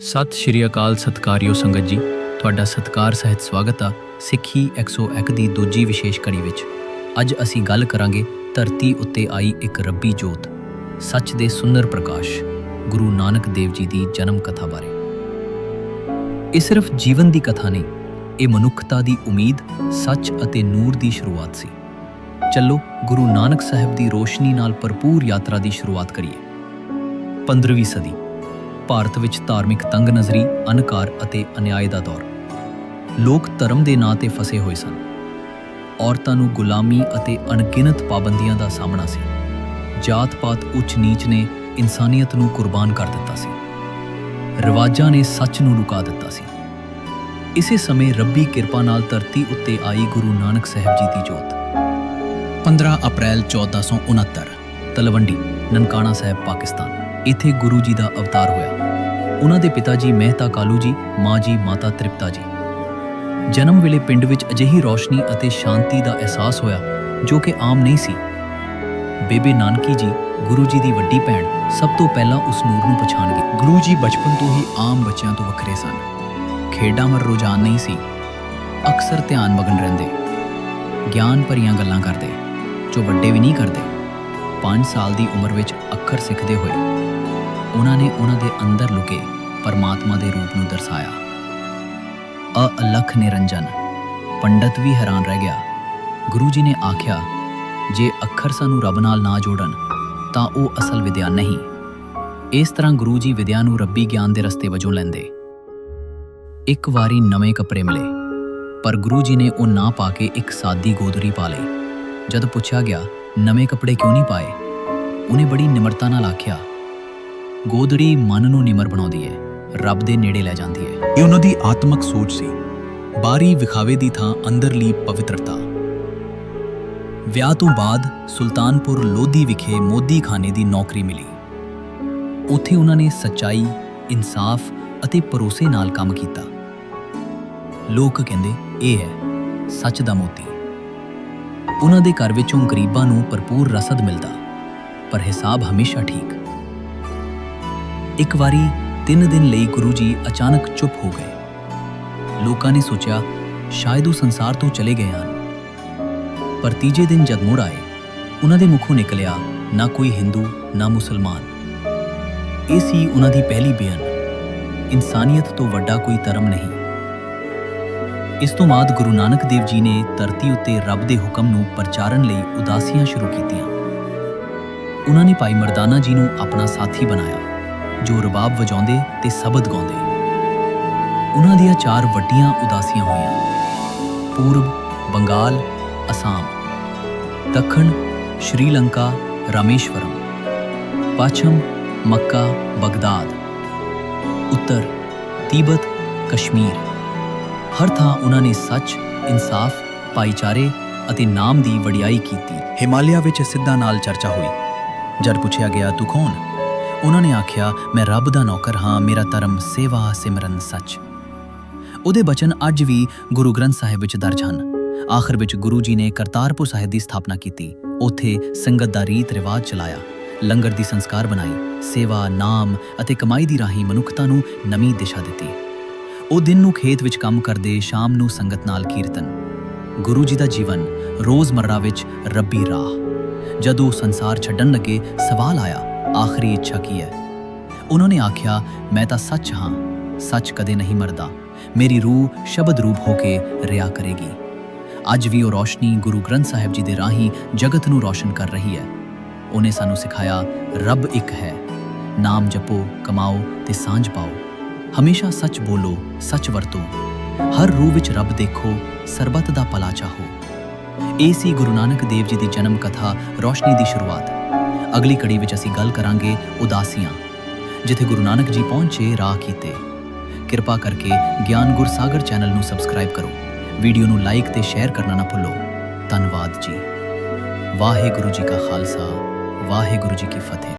ਸਤਿ ਸ਼੍ਰੀ ਅਕਾਲ ਸਤਕਾਰਿਓ ਸੰਗਤ ਜੀ। ਤੁਹਾਡਾ ਸਤਕਾਰ ਸਹਿਤ ਸਵਾਗਤ ਆ ਸਿੱਖੀ 101 ਦੀ ਦੂਜੀ ਵਿਸ਼ੇਸ਼ ਕੜੀ ਵਿੱਚ। ਅੱਜ ਅਸੀਂ ਗੱਲ ਕਰਾਂਗੇ ਧਰਤੀ ਉੱਤੇ ਆਈ ਇੱਕ ਰੱਬੀ ਜੋਤ, ਸੱਚ ਦੇ ਸੁੰਦਰ ਪ੍ਰਕਾਸ਼, ਗੁਰੂ ਨਾਨਕ ਦੇਵ ਜੀ ਦੀ ਜਨਮ ਕਥਾ ਬਾਰੇ। ਇਹ ਸਿਰਫ ਜੀਵਨ ਦੀ ਕਥਾ ਨਹੀਂ, ਇਹ ਮਨੁੱਖਤਾ ਦੀ ਉਮੀਦ, ਸੱਚ ਅਤੇ ਨੂਰ ਦੀ ਸ਼ੁਰੂਆਤ ਸੀ। ਚੱਲੋ ਗੁਰੂ ਨਾਨਕ ਸਾਹਿਬ ਦੀ ਰੋਸ਼ਨੀ ਨਾਲ ਭਰਪੂਰ ਯਾਤਰਾ ਦੀ ਸ਼ੁਰੂਆਤ ਕਰੀਏ। 15ਵੀਂ ਸਦੀ। ਭਾਰਤ ਵਿੱਚ ਧਾਰਮਿਕ ਤੰਗ ਨਜ਼ਰੀ, ਅਨਕਾਰ ਅਤੇ ਅਨਿਆਏ ਦਾ ਦੌਰ। ਲੋਕ ਧਰਮ ਦੇ ਨਾਂ ਤੇ ਫਸੇ ਹੋਏ ਸਨ। ਔਰਤਾਂ ਨੂੰ ਗੁਲਾਮੀ ਅਤੇ ਅਣਗਿਣਤ ਪਾਬੰਦੀਆਂ ਦਾ ਸਾਹਮਣਾ ਸੀ। ਜਾਤ-ਪਾਤ ਉੱਚ ਨੀਚ ਨੇ ਇਨਸਾਨੀਅਤ ਨੂੰ ਕੁਰਬਾਨ ਕਰ ਦਿੱਤਾ ਸੀ। ਰਿਵਾਜਾਂ ਨੇ ਸੱਚ ਨੂੰ ਲੁਕਾ ਦਿੱਤਾ ਸੀ। ਇਸੇ ਸਮੇਂ ਰੱਬੀ ਕਿਰਪਾ ਨਾਲ ਧਰਤੀ ਉੱਤੇ ਆਈ ਗੁਰੂ ਨਾਨਕ ਸਾਹਿਬ ਜੀ ਦੀ ਜੋਤ। 15 ਅਪ੍ਰੈਲ 1469 ਤਲਵੰਡੀ, ਨਨਕਾਣਾ ਸਾਹਿਬ, ਪਾਕਿਸਤਾਨ। ਇੱਥੇ ਗੁਰੂ ਜੀ ਦਾ ਅਵਤਾਰ ਹੋਇਆ। ਉਹਨਾਂ ਦੇ ਪਿਤਾ ਜੀ ਮਹਿਤਾ ਕਾਲੂ ਜੀ, ਮਾਂ ਜੀ ਮਾਤਾ ਤ੍ਰਿਪਤਾ ਜੀ। ਜਨਮ ਵੇਲੇ ਪਿੰਡ ਵਿੱਚ ਅਜਿਹੀ ਰੌਸ਼ਨੀ ਅਤੇ ਸ਼ਾਂਤੀ ਦਾ ਅਹਿਸਾਸ ਹੋਇਆ, ਜੋ ਕਿ ਆਮ ਨਹੀਂ ਸੀ। ਬੇਬੇ ਨਾਨਕੀ ਜੀ, ਗੁਰੂ ਜੀ ਦੀ ਵੱਡੀ ਭੈਣ, ਸਭ ਤੋਂ ਪਹਿਲਾਂ ਉਸ ਨੂਰ ਨੂੰ ਪਛਾਣ ਗਈ। ਗੁਰੂ ਜੀ ਬਚਪਨ ਤੋਂ ਹੀ ਆਮ ਬੱਚਿਆਂ ਤੋਂ ਵੱਖਰੇ ਸਨ। ਖੇਡਾਂ ਵੱਲ ਰੁਝਾਨ ਨਹੀਂ ਸੀ। ਅਕਸਰ ਧਿਆਨ ਮਗਨ ਰਹਿੰਦੇ। ਗਿਆਨ ਭਰੀਆਂ ਗੱਲਾਂ ਕਰਦੇ, ਜੋ ਵੱਡੇ ਵੀ ਨਹੀਂ ਕਰਦੇ। 5 ਸਾਲ ਦੀ ਉਮਰ ਵਿੱਚ ਅੱਖਰ ਸਿੱਖਦੇ ਹੋਏ ਉਹਨਾਂ ਨੇ ਉਹਨਾਂ ਦੇ ਅੰਦਰ ਲੁਕੇ ਪਰਮਾਤਮਾ ਦੇ ਰੂਪ ਨੂੰ ਦਰਸਾਇਆ। ਅਲਖ ਨਿਰੰਜਨ, ਪੰਡਤ ਵੀ ਹੈਰਾਨ ਰਹਿ ਗਿਆ। ਗੁਰੂ ਜੀ ਨੇ ਆਖਿਆ, ਜੇ ਅੱਖਰ ਸਾਨੂੰ ਰੱਬ ਨਾਲ ਨਾ ਜੋੜਨ, ਤਾਂ ਉਹ ਅਸਲ ਵਿਦਿਆ ਨਹੀਂ। ਇਸ ਤਰ੍ਹਾਂ ਗੁਰੂ ਜੀ ਵਿਦਿਆ ਨੂੰ ਰੱਬੀ ਗਿਆਨ ਦੇ ਰਸਤੇ ਵਜੋਂ ਲੈਂਦੇ। ਇੱਕ ਵਾਰੀ ਨਵੇਂ ਕੱਪੜੇ ਮਿਲੇ, ਪਰ ਗੁਰੂ ਜੀ ਨੇ ਉਹ ਨਾ ਪਾ ਕੇ ਇੱਕ ਸਾਦੀ ਗੋਦਰੀ ਪਾ ਲਈ। ਜਦ ਪੁੱਛਿਆ ਗਿਆ ਨਵੇਂ ਕੱਪੜੇ ਕਿਉਂ ਨਹੀਂ ਪਾਏ? ਉਹਨੇ ਬੜੀ ਨਿਮਰਤਾ ਨਾਲ ਆਖਿਆ, ਗੋਦੜੀ ਮਨ ਨੂੰ ਨਿਮਰ ਬਣਾਉਂਦੀ ਹੈ ਰੱਬ ਦੇ ਨੇੜੇ ਲੈ ਜਾਂਦੀ ਹੈ ਇਹ ਉਹਨਾਂ ਦੀ ਆਤਮਿਕ ਸੋਚ ਸੀ। ਬਾਹਰੀ ਵਿਖਾਵੇ ਦੀ ਥਾਂ ਅੰਦਰਲੀ ਪਵਿੱਤਰਤਾ। ਵਿਆਹ ਤੋਂ ਬਾਅਦ ਸੁਲਤਾਨਪੁਰ ਲੋਧੀ ਵਿਖੇ ਮੋਦੀ ਖਾਨੇ ਦੀ ਨੌਕਰੀ ਮਿਲੀ। ਉੱਥੇ ਉਹਨਾਂ ਨੇ ਸੱਚਾਈ, ਇਨਸਾਫ ਅਤੇ ਭਰੋਸੇ ਨਾਲ ਕੰਮ ਕੀਤਾ। ਲੋਕ ਕਹਿੰਦੇ, ਇਹ ਹੈ ਸੱਚ ਦਾ ਮੋਤੀ। ਉਹਨਾਂ ਦੇ ਘਰ ਵਿੱਚੋਂ ਗਰੀਬਾਂ ਨੂੰ ਭਰਪੂਰ ਰਸਦ ਮਿਲਦਾ, ਪਰ ਹਿਸਾਬ ਹਮੇਸ਼ਾ ਠੀਕ। ਇੱਕ ਵਾਰੀ 3 ਦਿਨ ਲਈ ਗੁਰੂ ਜੀ ਅਚਾਨਕ ਚੁੱਪ ਹੋ ਗਏ। ਲੋਕਾਂ ਨੇ ਸੋਚਿਆ, ਸ਼ਾਇਦ ਉਹ ਸੰਸਾਰ ਤੋਂ ਚਲੇ ਗਏ ਹਨ। ਪਰ ਤੀਜੇ ਦਿਨ ਜਦ ਮੁੜ ਆਏ, ਉਹਨਾਂ ਦੇ ਮੁਖੋਂ ਨਿਕਲਿਆ, ਨਾ ਕੋਈ ਹਿੰਦੂ, ਨਾ ਮੁਸਲਮਾਨ। ਇਹ ਸੀ ਉਹਨਾਂ ਦੀ ਪਹਿਲੀ ਬੇਅਨ ਇਨਸਾਨੀਅਤ ਤੋਂ ਵੱਡਾ ਕੋਈ ਧਰਮ ਨਹੀਂ। ਇਸ ਤੋਂ ਬਾਅਦ ਗੁਰੂ ਨਾਨਕ ਦੇਵ ਜੀ ਨੇ ਧਰਤੀ ਉੱਤੇ ਰੱਬ ਦੇ ਹੁਕਮ ਨੂੰ ਪ੍ਰਚਾਰਨ ਲਈ ਉਦਾਸੀਆਂ ਸ਼ੁਰੂ ਕੀਤੀਆਂ। ਉਹਨਾਂ ਨੇ ਭਾਈ ਮਰਦਾਨਾ ਜੀ ਨੂੰ ਆਪਣਾ ਸਾਥੀ ਬਣਾਇਆ, ਜੋ ਰਬਾਬ ਵਜਾਉਂਦੇ ਤੇ ਸ਼ਬਦ ਗਾਉਂਦੇ। ਉਹਨਾਂ ਦੀਆਂ ਚਾਰ ਵੱਡੀਆਂ ਉਦਾਸੀਆਂ ਹੋਈਆਂ। ਪੂਰਬ, ਬੰਗਾਲ, ਅਸਾਮ, ਦੱਖਣ, ਸ਼੍ਰੀਲੰਕਾ, ਰਾਮੇਸ਼ਵਰਮ, ਪੱਛਮ, ਮੱਕਾ, ਬਗਦਾਦ, ਉੱਤਰ, ਤੀਬਤ, ਕਸ਼ਮੀਰ। ਹਰ ਥਾਂ ਉਹਨਾਂ ਨੇ ਸੱਚ, ਇਨਸਾਫ, ਭਾਈਚਾਰੇ ਅਤੇ ਨਾਮ ਦੀ ਵਡਿਆਈ ਕੀਤੀ। ਹਿਮਾਲਿਆ ਵਿੱਚ ਸਿੱਧਾ ਨਾਲ ਚਰਚਾ ਹੋਈ। ਜਦ ਪੁੱਛਿਆ ਗਿਆ, ਤੂੰ ਕੌਣ? ਉਹਨਾਂ ਨੇ ਆਖਿਆ, ਮੈਂ ਰੱਬ ਦਾ ਨੌਕਰ ਹਾਂ, ਮੇਰਾ ਧਰਮ ਸੇਵਾ, ਸਿਮਰਨ, ਸੱਚ। ਉਹਦੇ ਬਚਨ ਅੱਜ ਵੀ ਗੁਰੂ ਗ੍ਰੰਥ ਸਾਹਿਬ ਵਿੱਚ ਦਰਜ ਹਨ। ਆਖਰ ਵਿੱਚ ਗੁਰੂ ਜੀ ਨੇ ਕਰਤਾਰਪੁਰ ਸਾਹਿਬ ਦੀ ਸਥਾਪਨਾ ਕੀਤੀ। ਉੱਥੇ ਸੰਗਤ ਦਾ ਰੀਤ ਰਿਵਾਜ ਚਲਾਇਆ, ਲੰਗਰ ਦੀ ਸੰਸਕਾਰ ਬਣਾਈ, ਸੇਵਾ, ਨਾਮ ਅਤੇ ਕਮਾਈ ਦੀ ਰਾਹੀਂ ਮਨੁੱਖਤਾ ਨੂੰ ਨਵੀਂ ਦਿਸ਼ਾ ਦਿੱਤੀ। ਉਹ ਦਿਨ ਨੂੰ ਖੇਤ ਵਿੱਚ ਕੰਮ ਕਰਦੇ, ਸ਼ਾਮ ਨੂੰ ਸੰਗਤ ਨਾਲ ਕੀਰਤਨ। ਗੁਰੂ ਜੀ ਦਾ ਜੀਵਨ, ਰੋਜ਼ਮਰਰਾ ਵਿੱਚ ਰੱਬੀ ਰਾਹ। ਜਦੋਂ ਸੰਸਾਰ ਛੱਡਣ ਲੱਗੇ, ਸਵਾਲ ਆਇਆ, ਆਖਰੀ ਇੱਛਾ ਕੀ ਹੈ? ਉਹਨਾਂ ਨੇ ਆਖਿਆ, ਮੈਂ ਤਾਂ ਸੱਚ ਹਾਂ, ਸੱਚ ਕਦੇ ਨਹੀਂ ਮਰਦਾ। ਮੇਰੀ ਰੂਹ ਸ਼ਬਦ ਰੂਪ ਹੋ ਕੇ ਰਿਆ ਕਰੇਗੀ। ਅੱਜ ਵੀ ਉਹ ਰੋਸ਼ਨੀ ਗੁਰੂ ਗ੍ਰੰਥ ਸਾਹਿਬ ਜੀ ਦੇ ਰਾਹੀਂ ਜਗਤ ਨੂੰ ਰੋਸ਼ਨ ਕਰ ਰਹੀ ਹੈ। ਉਹਨੇ ਸਾਨੂੰ ਸਿਖਾਇਆ, ਰੱਬ ਇੱਕ ਹੈ। ਨਾਮ ਜਪੋ, ਕਮਾਓ ਤੇ ਸਾਂਝ ਪਾਓ। ਹਮੇਸ਼ਾ ਸੱਚ ਬੋਲੋ, ਸੱਚ ਵਰਤੋ। ਹਰ ਰੂਹ ਵਿੱਚ ਰੱਬ ਦੇਖੋ, ਸਰਬੱਤ ਦਾ ਭਲਾ ਚਾਹੋ। ਇਹ ਸੀ ਗੁਰੂ ਨਾਨਕ ਦੇਵ ਜੀ ਦੀ ਜਨਮ ਕਥਾ, ਰੋਸ਼ਨੀ ਦੀ ਸ਼ੁਰੂਆਤ। ਅਗਲੀ ਕੜੀ ਵਿੱਚ ਅਸੀਂ ਗੱਲ ਕਰਾਂਗੇ ਉਦਾਸੀਆਂ, ਜਿੱਥੇ ਗੁਰੂ ਨਾਨਕ ਜੀ ਪਹੁੰਚੇ, ਰਾਹ ਕੀਤੇ। ਕਿਰਪਾ ਕਰਕੇ ਗਿਆਨ ਗੁਰਸਾਗਰ ਚੈਨਲ ਨੂੰ ਸਬਸਕ੍ਰਾਈਬ ਕਰੋ। ਵੀਡੀਓ ਨੂੰ ਲਾਈਕ ਤੇ ਸ਼ੇਅਰ ਕਰਨਾ ਨਾ ਭੁੱਲੋ। ਧੰਨਵਾਦ ਜੀ। ਵਾਹਿਗੁਰੂ ਜੀ ਕਾ ਖਾਲਸਾ, ਵਾਹਿਗੁਰੂ ਜੀ ਕੀ ਫਤਿਹ।